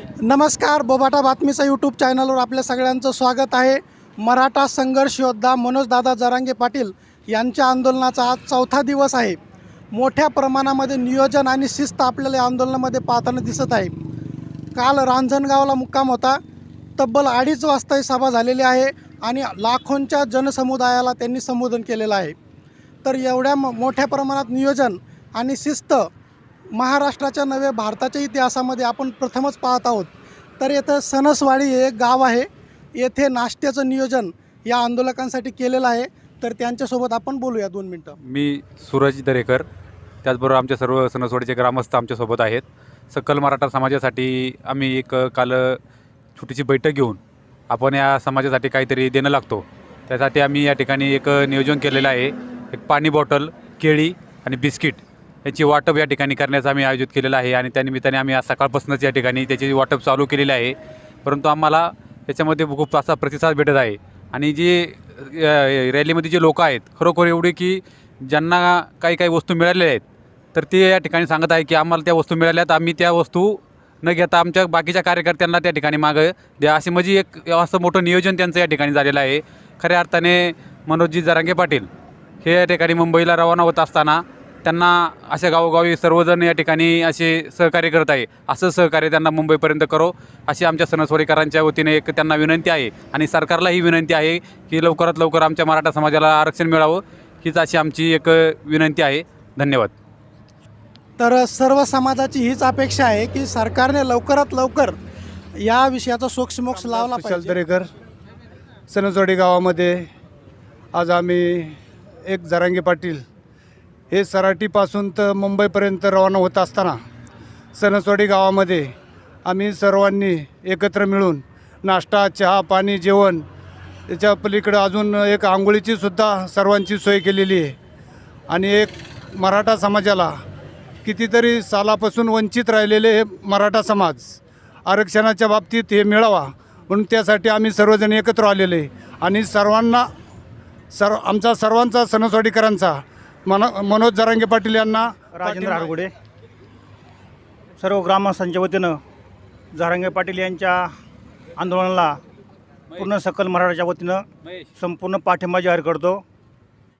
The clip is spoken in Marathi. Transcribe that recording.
नमस्कार बोबाटा बातमीचं यूट्यूब चॅनलवर आपल्या सगळ्यांचं स्वागत आहे. मराठा संघर्ष योद्धा मनोजदादा जरांगे पाटील यांच्या आंदोलनाचा आज चौथा दिवस आहे. मोठ्या प्रमाणामध्ये नियोजन आणि शिस्त आपल्याला या आंदोलनामध्ये पाहताना दिसत आहे. काल रांजणगावला मुक्काम होता. तब्बल अडीच वाजता ही सभा झालेली आहे आणि लाखोंच्या जनसमुदायाला त्यांनी संबोधन केलेलं आहे. तर एवढ्या मोठ्या प्रमाणात नियोजन आणि शिस्त महाराष्ट्राच्या नव्हे भारताच्या इतिहासामध्ये आपण प्रथमच पाहत आहोत. तर येथं सणसवाडी हे एक गाव आहे. येथे नाश्त्याचं नियोजन या आंदोलकांसाठी केलेलं आहे. तर त्यांच्यासोबत आपण बोलूया दोन मिनटं. मी सूरज दरेकर त्याचबरोबर आमच्या सर्व सणसवाडीचे ग्रामस्थ आमच्यासोबत आहेत. सकल मराठा समाजासाठी आम्ही एक काल छोटीशी बैठक घेऊन आपण या समाजासाठी काहीतरी देणं लागतो. त्यासाठी आम्ही या ठिकाणी एक नियोजन केलेलं आहे. एक पाणी बॉटल केळी आणि बिस्किट याची वाटप या ठिकाणी करण्याचं आम्ही आयोजित केलेलं आहे आणि त्यानिमित्ताने आम्ही आज सकाळपासूनच या ठिकाणी त्याची वाटप चालू केलेली आहे. परंतु आम्हाला याच्यामध्ये खूप असा प्रतिसाद भेटत आहे. आणि जे रॅलीमध्ये जे लोक आहेत खरोखर एवढे की ज्यांना काही काही वस्तू मिळालेल्या आहेत तर ते या ठिकाणी सांगत आहे की आम्हाला त्या वस्तू मिळाल्यात आम्ही त्या वस्तू न घेता आमच्या बाकीच्या कार्यकर्त्यांना त्या ठिकाणी मागं द्या. असे म्हणजे एक असं मोठं नियोजन त्यांचं या ठिकाणी झालेलं आहे. खऱ्या अर्थाने मनोजजी जरांगे पाटील हे या ठिकाणी मुंबईला रवाना होत असताना त्यांना अशा गावोगावी सर्वजण या ठिकाणी असे सहकार्य करत आहे. असं सहकार्य त्यांना मुंबईपर्यंत करो. अशी आमच्या सणसवाडीकरांच्या वतीने एक त्यांना विनंती आहे आणि सरकारलाही विनंती आहे की लवकरात लवकर आमच्या मराठा समाजाला आरक्षण मिळावं. हीच अशी आमची एक विनंती आहे. धन्यवाद. तर सर्व समाजाची हीच अपेक्षा आहे की सरकारने लवकरात लवकर या विषयाचा सोक्षमोक्ष लावला पाहिजे. दरेकर सणसवाडी गावामध्ये आज आम्ही एक जरांगे पाटील हे सराटीपासून तर मुंबईपर्यंत रवाना होत असताना सणसवाडी गावामध्ये आम्ही सर्वांनी एकत्र मिळून नाश्ता चहा पाणी जेवण त्याच्या पलीकडं अजून एक आंघोळीची सुद्धा सर्वांची सोय केलेली आहे आणि एक मराठा समाजाला कितीतरी सालापासून वंचित राहिलेले हे मराठा समाज आरक्षणाच्या बाबतीत हे मिळावा म्हणून त्यासाठी आम्ही सर्वजण एकत्र आलेले आहे. आणि सर्वांना सर्व आमचा सर्वांचा सणसवाडीकरांचा मन मनोज जरांगे पाटील यांना राजेंद्र हरगुडे. सर्व ग्रामस्थांच्या वतीनं जहांगे पाटील यांच्या आंदोलनाला पूर्ण सकल मराठाच्या वतीनं संपूर्ण पाठिंबा जाहीर करतो.